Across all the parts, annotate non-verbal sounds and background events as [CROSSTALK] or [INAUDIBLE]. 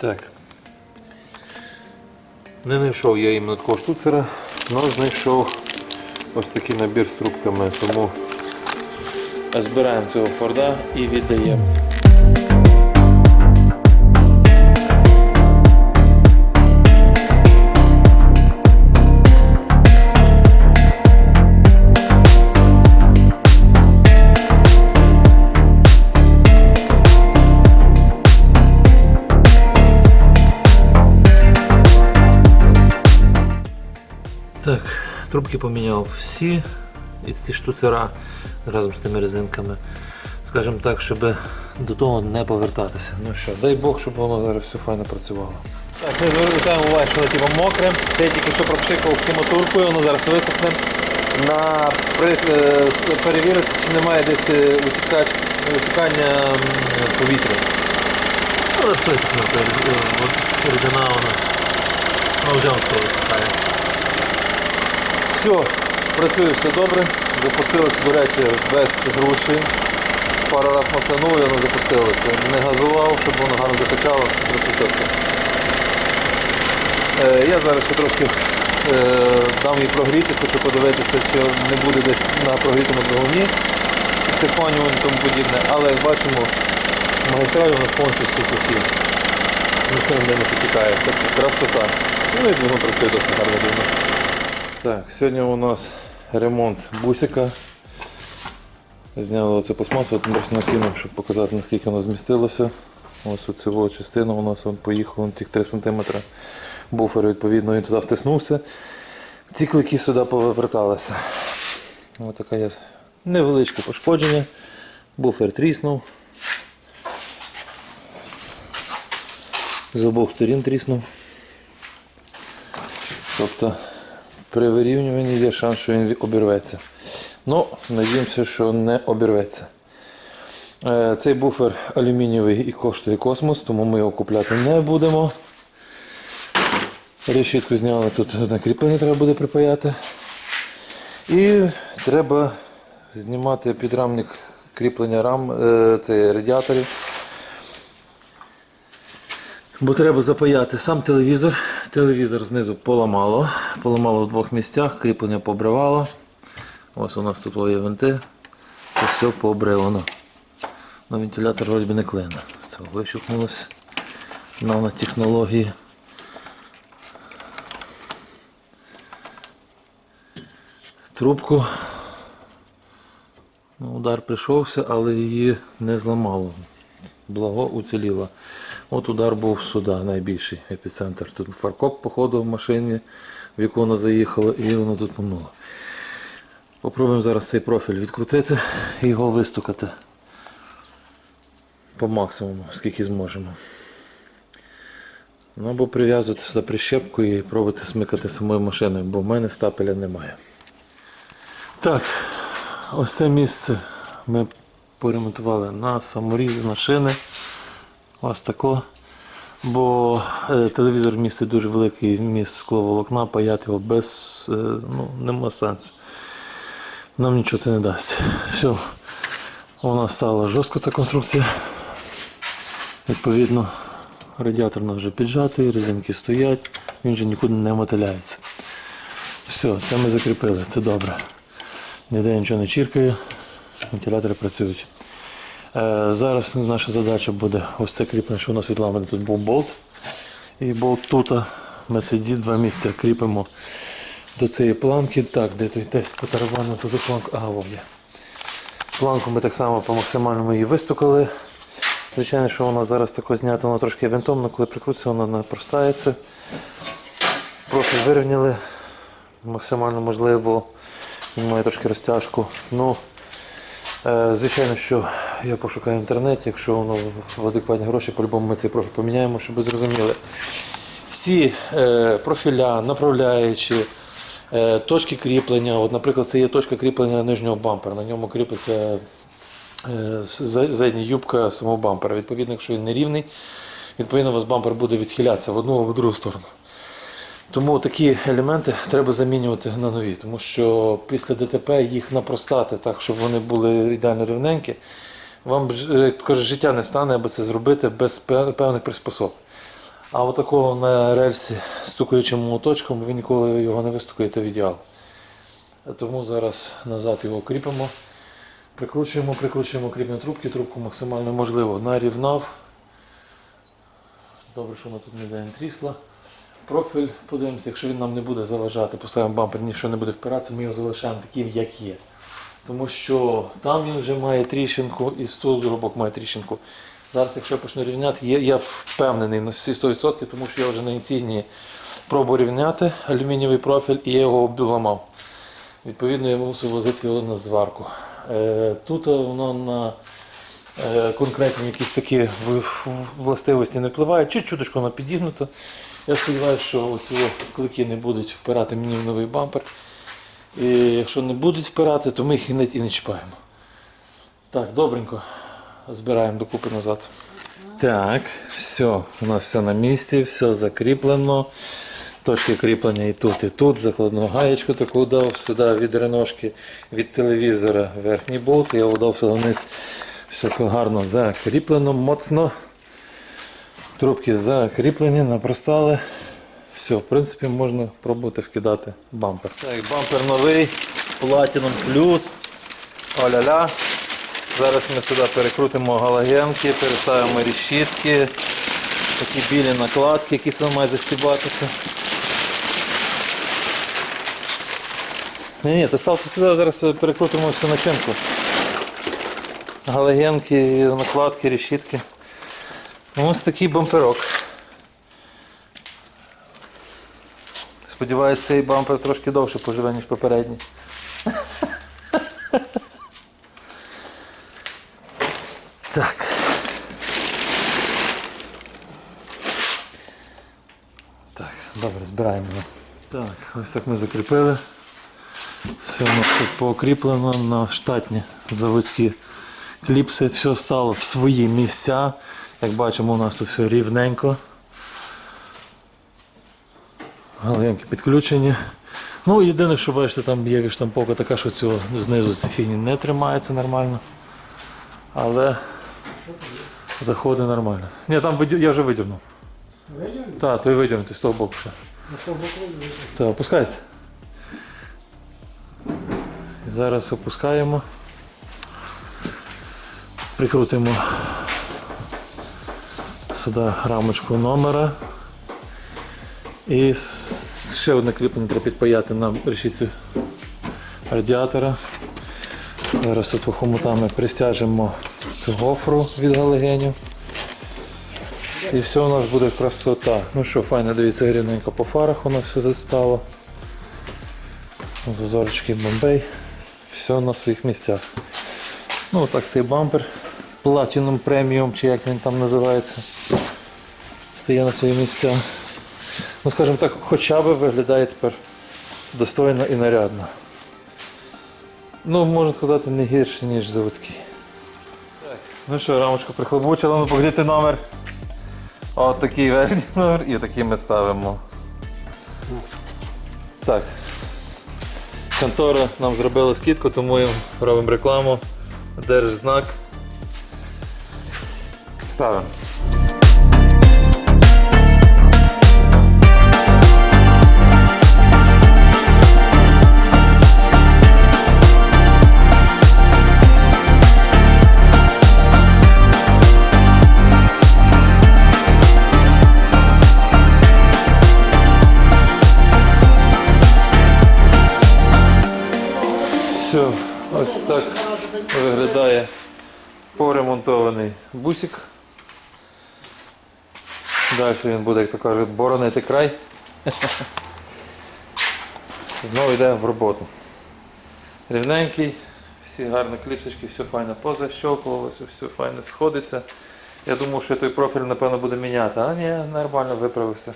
Так. Не знайшов я іменно такого штуцера, але знайшов ось такий набір з трубками, тому збираємо цього форда і віддаємо. Трубки поміняв всі і ці штуцера разом з тими резинками. Скажімо так, щоб до того не повертатися. Ну що, дай Бог, щоб воно зараз все файно працювало. Так, ми звертаємо увагу, що воно типу мокре. Це я тільки що пропшикав хімотуркою, воно зараз висохне. На при- е, перевірити, чи немає десь е, утікач, утікання повітря. Ну, зараз висохне, е, рідина вона, вона вже висихає. Все, працює все добре. Запустилося, до речі, без груші. Пару раз мотанув і воно запустилося. Не газував, щоб воно гарно закачало, працювати. Е, я зараз ще трошки е, дам їй прогрітися, щоб подивитися, чи не буде десь на прогрітому двигуні сифонювання і тому подібне. Але як бачимо, магістраль у нас повністю сухі. Ніхто не потікає. Тобто красота. Ну і двигун працює досить гарно рівно. Так, сьогодні у нас ремонт бусика. Зняли оцю пластмасу, просто накинув, щоб показати наскільки воно змістилося. Ось оцю частину у нас поїхала на тих 3 см. Буфер відповідно він туди втиснувся. Ці клики сюди поверталися. Ось таке є невеличке пошкодження. Буфер тріснув. З обох сторін тріснув. Тобто при вирівнюванні є шанс, що він обірветься. Ну, надіємося, що не обірветься. Е, Цей буфер алюмінієвий і коштує космос, тому ми його купляти не будемо. Решітку зняли, тут на кріплення треба буде припаяти. І треба знімати підрамник кріплення рам, е, це радіаторів. Бо треба запаяти сам телевізор. Телевізор знизу поламало. Поламало в двох місцях, кріплення побривало. Ось у нас тут є винти. Це все пообривано. Ну, вентилятор вроді би не клине. Це вищухнулося. Нанотехнології. Трубку. Ну, удар прийшовся, але її не зламало. Благо уціліла. От удар був сюди, найбільший епіцентр. Тут фаркоп, походу, в машині, в яку вона заїхала, і воно тут помнуло. Попробуємо зараз цей профіль відкрутити і його вистукати по максимуму, скільки зможемо. Ну або прив'язувати сюди прищепку і пробувати смикати самою машиною, бо в мене стапеля немає. Так, ось це місце ми поремонтували на саморіз на шини. Ось тако. Бо е, телевізор містить дуже великий вміст скловолокна, паяти його без е, ну, нема сенсу. Нам нічого це не дасть. Все, вона стала жорстка ця конструкція. Відповідно, радіатор у нас вже піджатий, резинки стоять, він вже нікуди не мотиляється. Все, це ми закріпили, це добре. Ніде нічого не чіркає, вентилятори працюють. Е, зараз наша задача буде ось це кріплення, що у нас відламаний тут був болт. І болт тут. Ми ці два місця кріпимо до цієї планки. Так, де той тест по тарабану, планку. Ага, вон є. Планку ми так само по максимальному її вистукали. Звичайно, що вона зараз тако знята, вона трошки винтом, але коли прикрутиться, вона напростається. Профіль вирівняли максимально можливо. Він має трошки розтяжку. Ну, е, звичайно, що я пошукаю в інтернеті, якщо воно в- адекватні гроші, по-любому ми цей профіль поміняємо, щоб ви зрозуміли. Всі е, профіля, направляючі, е, точки кріплення. От, наприклад, це є точка кріплення нижнього бампера. На ньому кріпиться е, задня юбка самого бампера. Відповідно, якщо він не рівний, відповідно у вас бампер буде відхилятися в одну або в другу сторону. Тому такі елементи треба замінювати на нові, тому що після ДТП їх напростати так, щоб вони були ідеально рівненькі. Вам ж, як кажуть, життя не стане, аби це зробити без певних приспособ. А отакого на рельсі стукаючим молоточком ви ніколи його не вистукаєте в ідеал. Тому зараз назад його кріпимо. Прикручуємо, прикручуємо кріпні трубки, трубку максимально можливо нарівнав. Добре, що вона тут ніде не трісла. Профіль подивимося, якщо він нам не буде заважати, поставимо бампер, нічого не буде впиратися, ми його залишаємо таким, як є. Тому що там він вже має тріщинку і з того має тріщинку. Зараз, якщо я почну рівняти, є- я впевнений на всі 100%, тому що я вже на інційні пробував рівняти алюмінієвий профіль і я його обламав. Відповідно, я мусив возити його на зварку. Е, Тут воно на е, конкретні якісь такі властивості не впливає, чи чуточку воно підігнуто. Я сподіваюся, що ці клики не будуть впирати мені в новий бампер. І якщо не будуть впирати, то ми їх і не, і не чіпаємо. Так, добренько. Збираємо докупи назад. Так, все, у нас все на місці, все закріплено. Точки кріплення і тут, і тут. Закладну гаєчку таку дав сюди від реношки, від телевізора верхній болт. Я дав сюди вниз. Все гарно закріплено, моцно. Трубки закріплені, напростали. Все, в принципі, можна пробувати вкидати бампер. Так, бампер новий, Platinum Plus. Оля-ля. Зараз ми сюди перекрутимо галогенки, переставимо решітки, такі білі накладки, які сюди мають застібатися. Ні, ні, ти став сюди, зараз перекрутимо всю начинку. Галогенки, накладки, решітки. Ось такий бамперок. Сподіваюсь, цей бампер трошки довше поживе, ніж попередній. Так. Так, добре, збираємо. Так, ось так ми закріпили. Все у нас тут поокріплено на штатні заводські кліпси. Все стало в свої місця. Як бачимо, у нас тут все рівненько. Галенькі підключені. Ну, єдине, що бачите, там є штамповка така, що цього знизу ці фігні не тримається нормально. Але заходить нормально. Ні, там видю- я вже видірнув. Видягнути? Так, то той видірнутий з того боку ще. На що боку? Так, опускайте. І Зараз опускаємо. Прикрутимо сюди рамочку номера. І ще одне кріплення треба підпаяти на решітці радіатора. Зараз тут хомутами пристяжемо цю гофру від галогенів. І все у нас буде красота. Ну що, файно, дивіться, рівненько по фарах у нас все застало. Зазорочки бомбей. Все на своїх місцях. Ну так цей бампер Platinum Premium, чи як він там називається. Стає на свої місця. Ну скажімо так, хоча б виглядає тепер достойно і нарядно. Ну, можна сказати, не гірше, ніж заводський. Так. Ну що, рамочку прихлобучили, ну покажіть номер. От такий верхній [LAUGHS] номер і такий ми ставимо. Так. Контора нам зробила скидку, тому їм робимо рекламу. Держзнак. Ставимо. Все, ось так виглядає поремонтований бусик. Далі він буде, як то кажуть, боронити край. Знову йде в роботу. Рівненький, всі гарні кліпсочки, все файно позащелкувалося, все файно сходиться. Я думав, що той профіль, напевно, буде міняти, а ні, нормально виправився.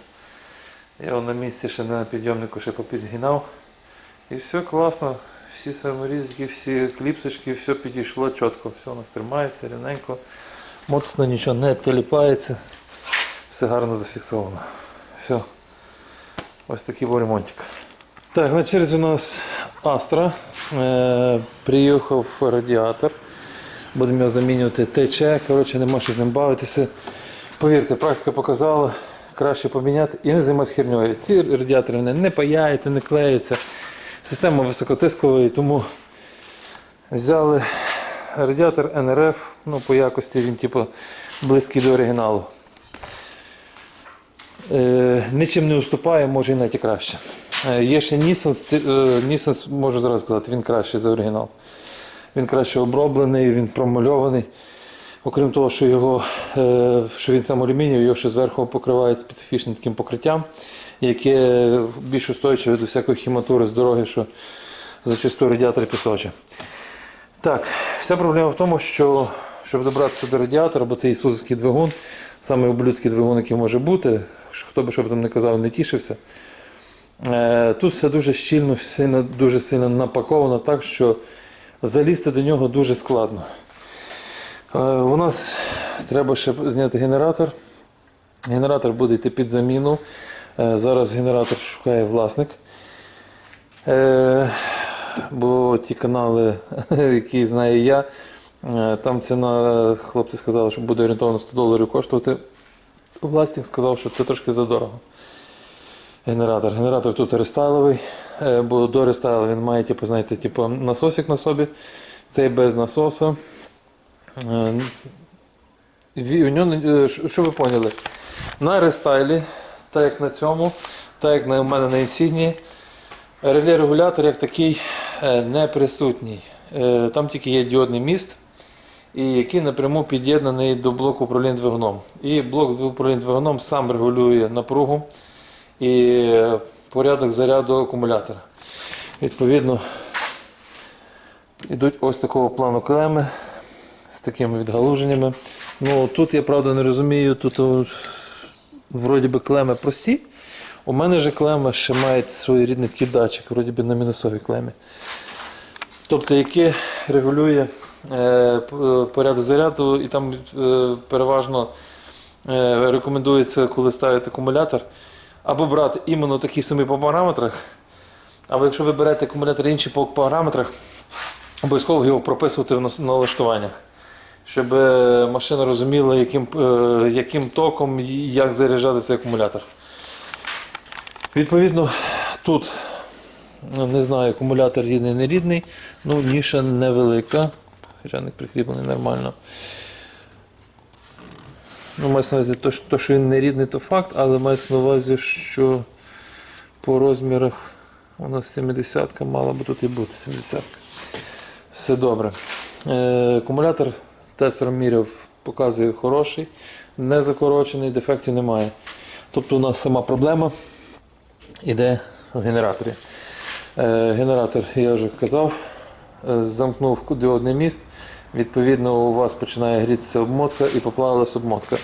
Я його на місці ще на підйомнику ще попідгинав. І все класно. Всі саморізки, всі кліпсочки, все підійшло чітко, все у нас тримається рівненько. Моцно нічого не теліпається. Все гарно зафіксовано. Все. Ось такий був ремонтик. Так, на черзі у нас Astra. Е, приїхав радіатор. Будемо його замінювати ТЧ. Коротше, нема що з ним бавитися. Повірте, практика показала, краще поміняти і не займатися херньою. Ці радіатори не паяються, не клеються. Система високотискової, тому взяли радіатор НРФ, ну по якості він типу близький до оригіналу. Е, нічим не уступає, може і навіть краще. Е, є ще е, Nissan, можу зараз сказати, він кращий за оригінал. Він краще оброблений, він промальований. Окрім того, що, його, е, що він сам алюмінієвий, його ще зверху покривають специфічним таким покриттям, яке більш устойчиве до всякої хіматури з дороги, що зачасту радіатор пісоче. Так, вся проблема в тому, що щоб добратися до радіатора, бо це ісусовський двигун, саме ублюдський двигун, який може бути, хто би що б там не казав, не тішився. Е, Тут все дуже щільно, дуже сильно напаковано так, що залізти до нього дуже складно. Е, У нас треба ще зняти генератор. Генератор буде йти під заміну. Е, Зараз генератор шукає власник. Е, Бо ті канали, [LAUGHS] які знаю я, е, там ціна, хлопці сказали, що буде орієнтовно 100 доларів коштувати. Власник сказав, що це трошки задорого. Генератор. Генератор тут рестайловий, бо до рестайлу він має, типу, знаєте, типу, насосик на собі. Цей без насоса. У нього, що ви поняли? На рестайлі, так як на цьому, так як у мене на інсігнії, реле регулятор як такий е, не присутній. Е, Там тільки є діодний міст, який напряму під'єднаний до блоку управління двигуном. І блок управління двигуном сам регулює напругу і е, порядок заряду акумулятора. Відповідно, йдуть ось такого плану клеми з такими відгалуженнями. Ну, тут я правда не розумію, тут вроді би клеми прості. У мене же клема ще має своєрідний такий датчик, вроді би на мінусовій клемі. Тобто, яке регулює е, е, порядок заряду, і там е, переважно е, рекомендується, коли ставити акумулятор, або брати іменно такі самі по параметрах, або якщо ви берете акумулятор інші по параметрах, обов'язково його прописувати в налаштуваннях, щоб е, машина розуміла, яким, е, яким током і як заряджати цей акумулятор. Відповідно, тут ну, не знаю, акумулятор рідний, не рідний, ну ніша невелика, хоча не прикріплений нормально. Ну, мається на увазі, то, що він не рідний, то факт, але мається на увазі, що по розмірах у нас 70-ка мала би тут і бути 70-ка. Все добре. Е, акумулятор тестером міряв, показує хороший, не закорочений, дефектів немає. Тобто у нас сама проблема йде в генераторі. Е, генератор, я вже казав, е, замкнув діодний міст. Відповідно, у вас починає грітися обмотка і поплавилась обмотка.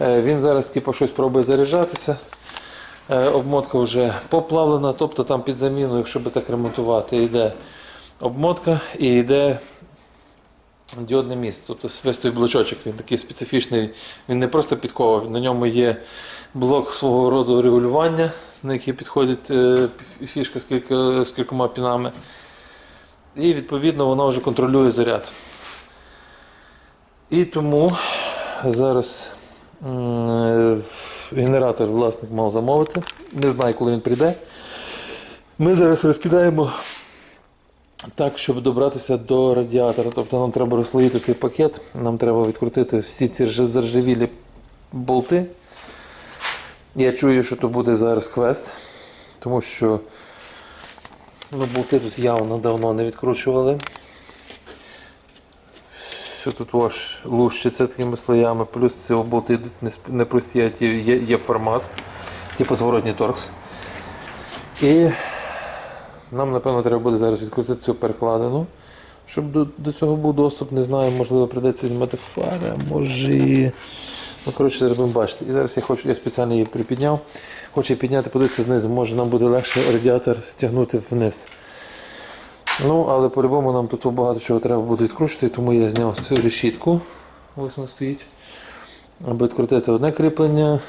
Е, він зараз типу, щось пробує заряджатися. Обмотка вже поплавлена, тобто там під заміну, якщо би так ремонтувати, йде обмотка і йде діодний міст. Тобто свистий блочочок, він такий специфічний, він не просто підкова, на ньому є блок свого роду регулювання, на який підходить е, фішка з, кілька, з кількома пінами. І відповідно вона вже контролює заряд. І тому зараз генератор власник мав замовити. Не знаю, коли він прийде. Ми зараз розкидаємо так, щоб добратися до радіатора. Тобто нам треба розслоїти цей пакет, нам треба відкрутити всі ці рж- заржавілі болти. Я чую, що то буде зараз квест, тому що ну, болти тут явно давно не відкручували. Що тут ваш лущиться такими слоями, плюс ці болти йдуть не, сп- не прості, а ті є, є формат, типу зворотній торкс. І нам, напевно, треба буде зараз відкрутити цю перекладину, щоб до, до цього був доступ. Не знаю, можливо, прийдеться знімати фари, а може. Ну, коротше, зараз будемо бачити. І зараз я хочу, я спеціально її припідняв. Хочу її підняти, подивитися знизу. Може нам буде легше радіатор стягнути вниз. Ну, але по-любому нам тут багато чого треба буде відкручити, тому я зняв цю решітку. Ось вона стоїть. Аби відкрутити одне кріплення.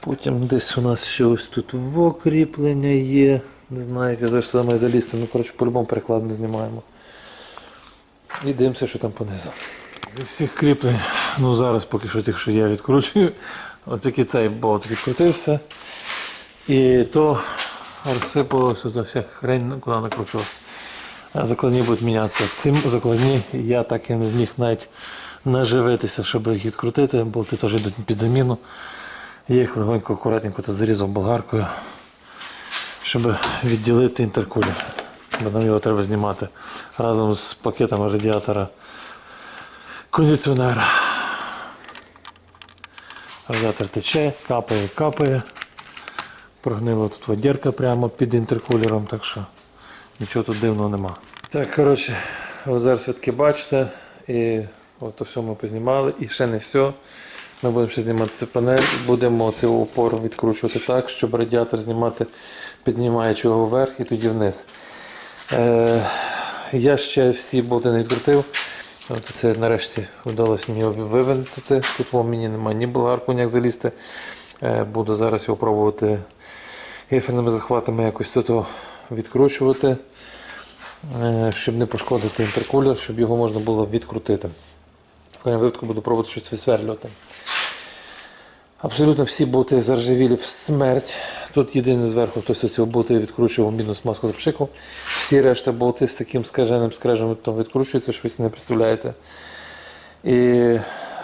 Потім десь у нас ще ось тут во кріплення є. Не знаю, як я туди маю залізти. Ну, коротше, по-любому перекладно знімаємо. І дивимося, що там понизу. Зі всіх кріплень, ну зараз поки що тих, що я відкручую, Ось тільки цей болт відкрутився. І то розсипалося за вся хрень, куди накручував. А закладні будуть мінятися. Цим закладні я так і не зміг навіть наживитися, щоб їх відкрутити. Болти теж йдуть під заміну. Я їх легонько, акуратненько то зарізав болгаркою, щоб відділити інтеркулер. Бо нам його треба знімати разом з пакетами радіатора кондиціонера. Радіатор тече, капає, капає. Прогнила тут водірка прямо під інтеркулером, так що нічого тут дивного нема. Так, коротше, зараз все-таки бачите, і от все ми познімали, і ще не все. Ми будемо ще знімати цю панель, будемо цей опор відкручувати так, щоб радіатор знімати, піднімаючи його вверх і тоді вниз. Е, я ще всі болти не відкрутив. От це нарешті вдалося мені вивинтити. Тут мені немає ні болгарку, ніяк залізти. Е, буду зараз його пробувати геферними захватами якось тут відкручувати, е, щоб не пошкодити інтеркулер, щоб його можна було відкрутити. В крайньому випадку буду пробувати щось висверлювати. Абсолютно всі болти заржавілі в смерть. Тут єдиний зверху хтось оці болти відкручував, мінус маску запшикав. Всі решта болти з таким скаженим скрежем відкручуються, щось не представляєте. І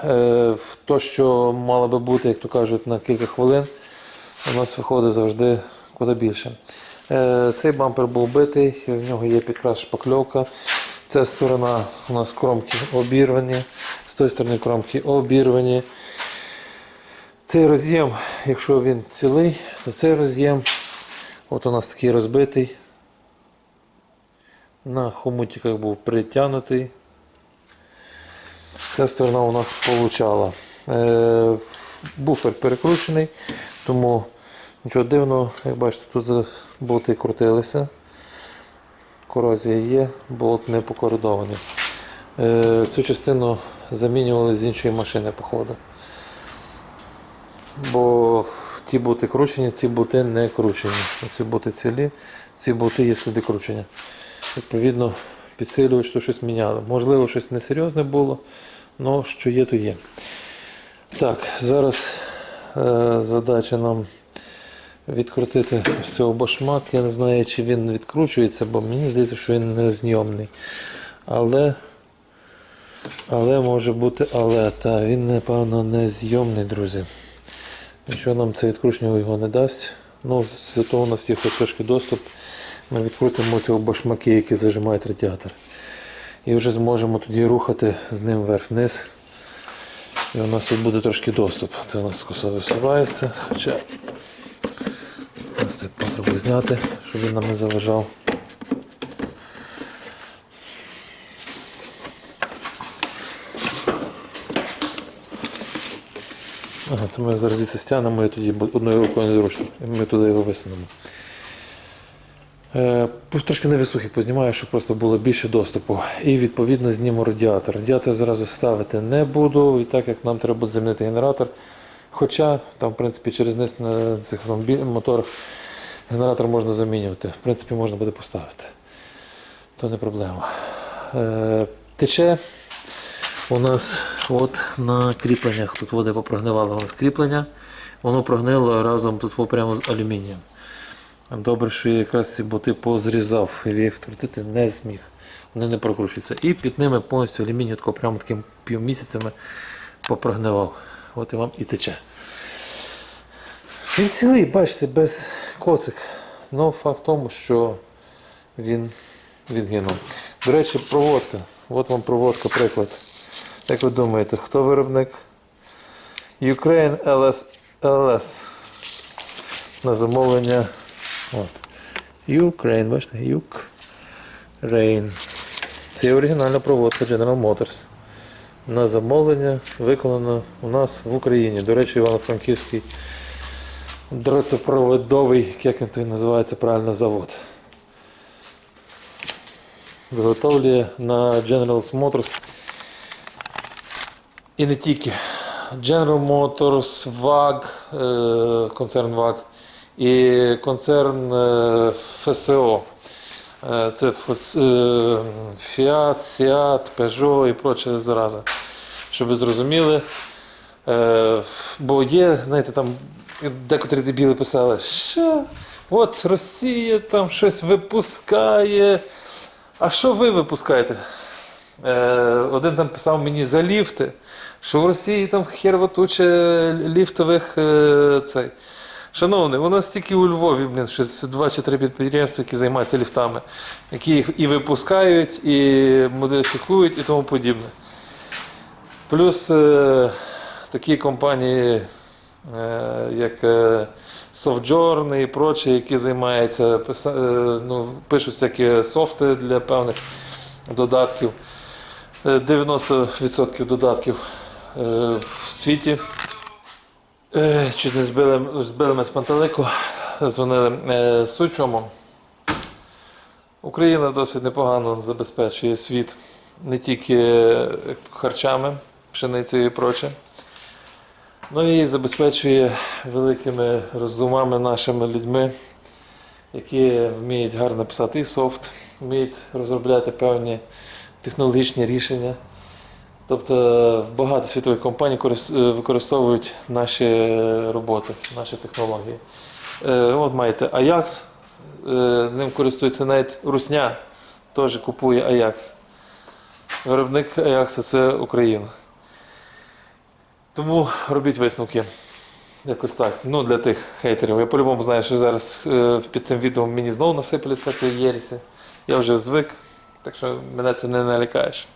е, то, що мало би бути, як то кажуть, на кілька хвилин, у нас виходить завжди куди більше. Е, цей бампер був битий, в нього є підкрас шпакльовка. Ця сторона у нас кромки обірвані, з тої сторони кромки обірвані. Цей роз'єм, якщо він цілий, то цей роз'єм, от у нас такий розбитий. На хомутиках був притягнутий. Ця сторона у нас получала. Е, буфер перекручений, тому нічого дивного, як бачите, тут болти крутилися. Корозія є, болт не покордований. Е, цю частину замінювали з іншої машини, походу. Бо ті бути кручені, ці бути не кручені. Ці бути цілі, ці бути є сліди кручення. Відповідно, підсилювач то щось міняли. Можливо, щось несерйозне було, але що є, то є. Так, зараз е, задача нам відкрутити ось цього башмак. Я не знаю, чи він відкручується, бо мені здається, що він не знйомний. Але, але може бути, але та він, напевно, не зйомний, друзі. Нічого нам це відкручення його не дасть. Ну, зато у нас є трошки доступ. Ми відкрутимо ці башмаки, які зажимають радіатор. І вже зможемо тоді рухати з ним вверх-вниз. І у нас тут буде трошки доступ. Це у нас косо висувається. Хоча ось цей потрібно зняти, щоб він нам не заважав. Ага, то ми зараз звідси стягнемо і тоді одною рукою незручно. І ми туди його висунемо. Е, Трошки невисухи познімаю, щоб просто було більше доступу. І відповідно зніму радіатор. Радіатор зразу ставити не буду, і так як нам треба буде замінити генератор. Хоча там, в принципі, через низ на цих моторах генератор можна замінювати. В принципі, можна буде поставити. То не проблема. Е, Тече у нас от на кріпленнях. Тут вода попрогнивала у нас кріплення. Воно прогнило разом тут прямо з алюмінієм. Добре, що я якраз ці боти позрізав і їх втратити не зміг. Вони не прокручуються. І під ними повністю алюміній прямо таким півмісяцями попрогнивав. От і вам і тече. Він цілий, бачите, без коцик. Ну, факт в тому, що він відгинув. До речі, проводка. От вам проводка, приклад. Як ви думаєте, хто виробник? Ukraine LS, LS. На замовлення. От. Ukraine, бачите? Ukraine. Це оригінальна проводка General Motors. На замовлення виконано у нас в Україні. До речі, Івано-Франківський дротопроводовий, як він називається правильно, завод. Виготовлює на General Motors і не тільки. General Motors, VAG, е, концерн VAG і концерн ФСО. Е, Це е, Fiat, Seat, Peugeot і проче зараза. Щоб ви зрозуміли, бо є, знаєте, там декотрі дебіли писали, що от Росія там щось випускає. А що ви випускаєте? Один там писав мені за ліфти, що в Росії там херва туча ліфтових е, цей. Шановний, у нас тільки у Львові, блін, щось два чи три підприємства, які займаються ліфтами, які їх і випускають, і модифікують, і тому подібне. Плюс е, такі компанії, е, як е, Softjourn і прочі, які займаються, писа- е, ну, пишуть всякі софти для певних додатків. Е, 90% додатків е, в світі. Е, Чуть не збили, збили мене з пантелику, дзвонили. Е, Суть чому? Україна досить непогано забезпечує світ не тільки е, харчами, пшеницею і проче, ну і забезпечує великими розумами нашими людьми, які вміють гарно писати і софт, вміють розробляти певні технологічні рішення. Тобто багато світових компаній е, використовують наші роботи, наші технології. Е, От маєте е, ним користується навіть Русня, теж купує Ajax. Виробник Ajax це Україна. Тому робіть висновки. Якось так. Ну, для тих хейтерів. Я по-любому знаю, що зараз е, під цим відео мені знову насиплять всякі єрісі. Я вже звик, так що мене це не налякаєш.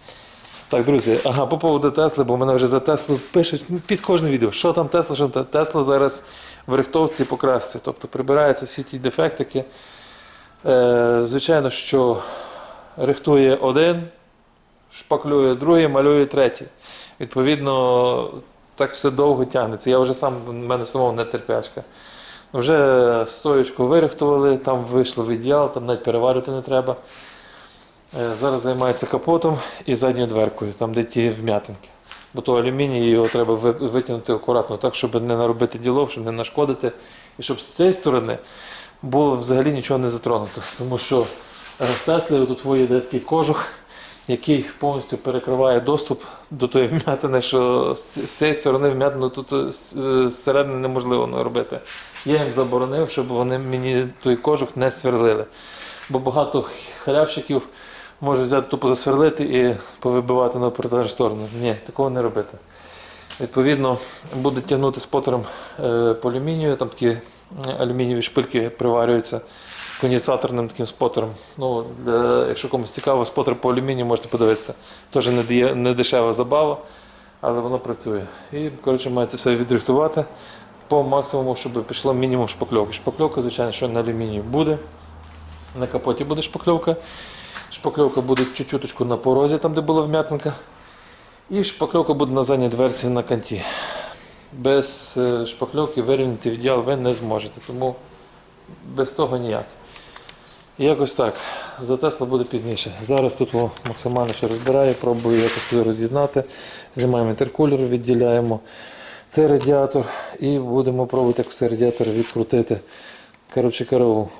Так, друзі, ага, по поводу Тесли, бо мене вже за Теслу пишуть під кожне відео, що там Тесла, що там Тесла зараз в рихтовці по тобто прибираються всі ті дефектики. Е, звичайно, що рихтує один, шпаклює другий, малює третій. Відповідно, так все довго тягнеться. Я вже сам, в мене самого не терпячка. Ну, Вже стоєчку вирихтували, там вийшло в ідеал, там навіть переварити не треба. Е, Зараз займається капотом і задньою дверкою, там де ті вм'ятинки. Бо то алюміній його треба витягнути акуратно, так, щоб не наробити ділов, щоб не нашкодити. І щоб з цієї сторони було взагалі нічого не затронуто. Тому що е, в Теслі тут є такий кожух, який повністю перекриває доступ до тої вм'ятини, що з цієї сторони вм'ятину тут е, зсередини неможливо наробити. Я їм заборонив, щоб вони мені той кожух не сверлили. Бо багато халявщиків можуть взяти тупо засверлити і повибивати на протилежну сторону. Ні, такого не робити. Відповідно, буде тягнути спотером е, по алюмінію, там такі е, алюмінієві шпильки приварюються конденсаторним таким спотером. Ну, для, якщо комусь цікаво, спотер по алюмінію можете подивитися. Теж не, діє- не дешева забава, але воно працює. І, коротше, маєте все відрихтувати по максимуму, щоб пішло мінімум шпакльовки. Шпакльовка, звичайно, що на алюмінію буде. На капоті буде шпакльовка. Шпакльовка буде чуть-чуточку на порозі, там де була вм'ятинка. І шпакльовка буде на задній дверці на канті. Без е, шпакльовки вирівняти в ідеал ви не зможете, тому без того ніяк. І якось так. За Тесла буде пізніше. Зараз тут о, максимально все розбираю, пробую якось роз'єднати. Знімаємо інтеркулер, відділяємо цей радіатор і будемо пробувати цей радіатор відкрутити. Коротше.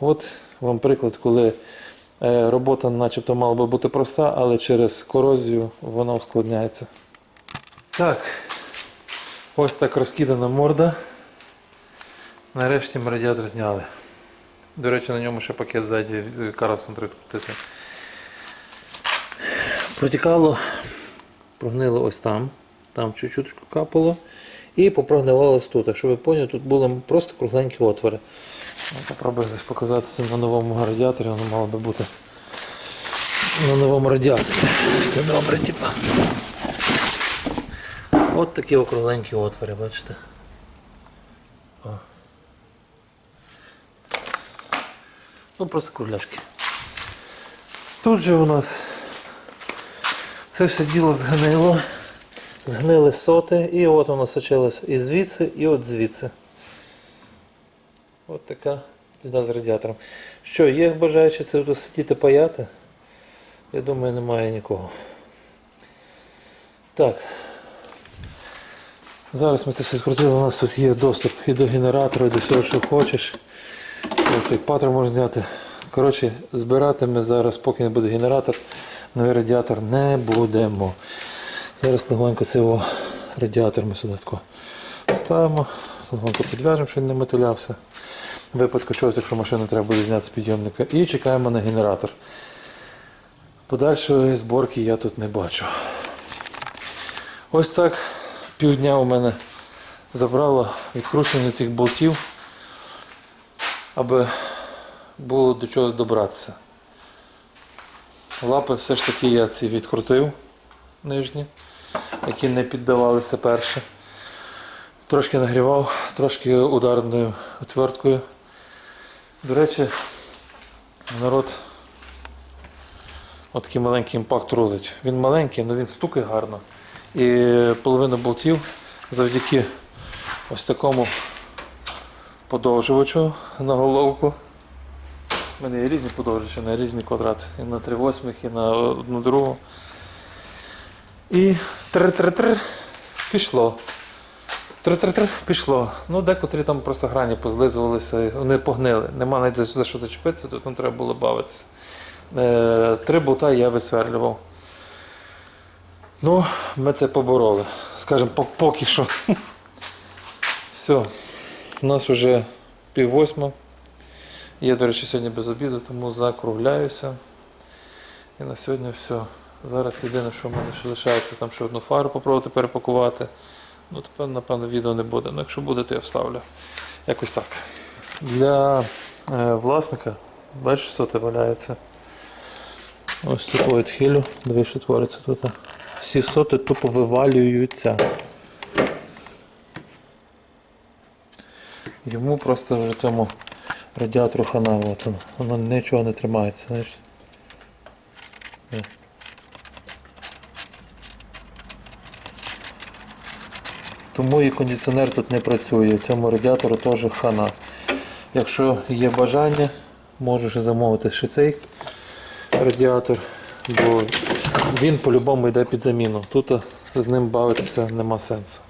От вам приклад, коли робота начебто мала би бути проста, але через корозію вона ускладняється. Так, ось так розкидана морда. Нарешті ми радіатор зняли. До речі, на ньому ще пакет ззаді е, Карлсон треба крутити. Протікало, прогнило ось там, там чуть-чуть капало. І попрогнивалось тут. Щоб ви поняли, тут були просто кругленькі отвори. Ну, Попробую десь показати це на новому радіаторі, воно мало би бути на новому радіаторі. Все добре, типа. От такі округленькі отвори, бачите. О. Ну, просто кругляшки. Тут же у нас це все діло згнило. Згнили соти, і от воно сочилось і звідси, і от звідси. От така біда з радіатором. Що, є бажаючи це сидіти паяти? Я думаю, немає нікого. Так. Зараз ми це все відкрутили, у нас тут є доступ і до генератора, і до всього, що хочеш. Цей патрон можна зняти. Коротше, збирати ми зараз, поки не буде генератор, новий радіатор не будемо. Зараз легонько це його Радіатор ми сюди ставимо, вон підв'яжемо, щоб він не мотилявся. Випадку чогось, якщо машину треба буде зняти з підйомника. І чекаємо на генератор. Подальшої зборки я тут не бачу. Ось так півдня у мене забрало відкручування цих болтів, аби було до чогось добратися. Лапи все ж таки я ці відкрутив нижні, які не піддавалися перше. Трошки нагрівав, трошки ударною отверткою. До речі, народ от такий маленький імпакт рулить. Він маленький, але він стукає гарно. І половина болтів завдяки ось такому подовжувачу на головку. У мене є різні подовжувачі на різні квадрати. І на 3,8, і на одну другу. І тр-тр-тр пішло. Тр-тр-тр пішло. Ну, декотрі там просто грані позлизувалися, вони погнили. Нема навіть за, що зачепитися, то там треба було бавитися. Е, три болта я висверлював. Ну, ми це побороли. Скажімо, по- поки що. [LAUGHS] Все. У нас вже пів восьма. Я, до речі, сьогодні без обіду, тому закругляюся. І на сьогодні все. Зараз єдине, що в мене ще лишається, там ще одну фару попробувати перепакувати. Ну, тепер, напевно, відео не буде. Ну, якщо буде, то я вставлю. Якось так. Для е, власника, бачиш, соти валяються. Ось таку відхилю. Дивись, що твориться тут. Всі соти тупо вивалюються. Йому просто вже цьому радіатору хана, от воно нічого не тримається, знаєш. Тому і кондиціонер тут не працює. Цьому радіатору теж хана. Якщо є бажання, можеш замовити ще цей радіатор, бо він по-любому йде під заміну. Тут з ним бавитися нема сенсу.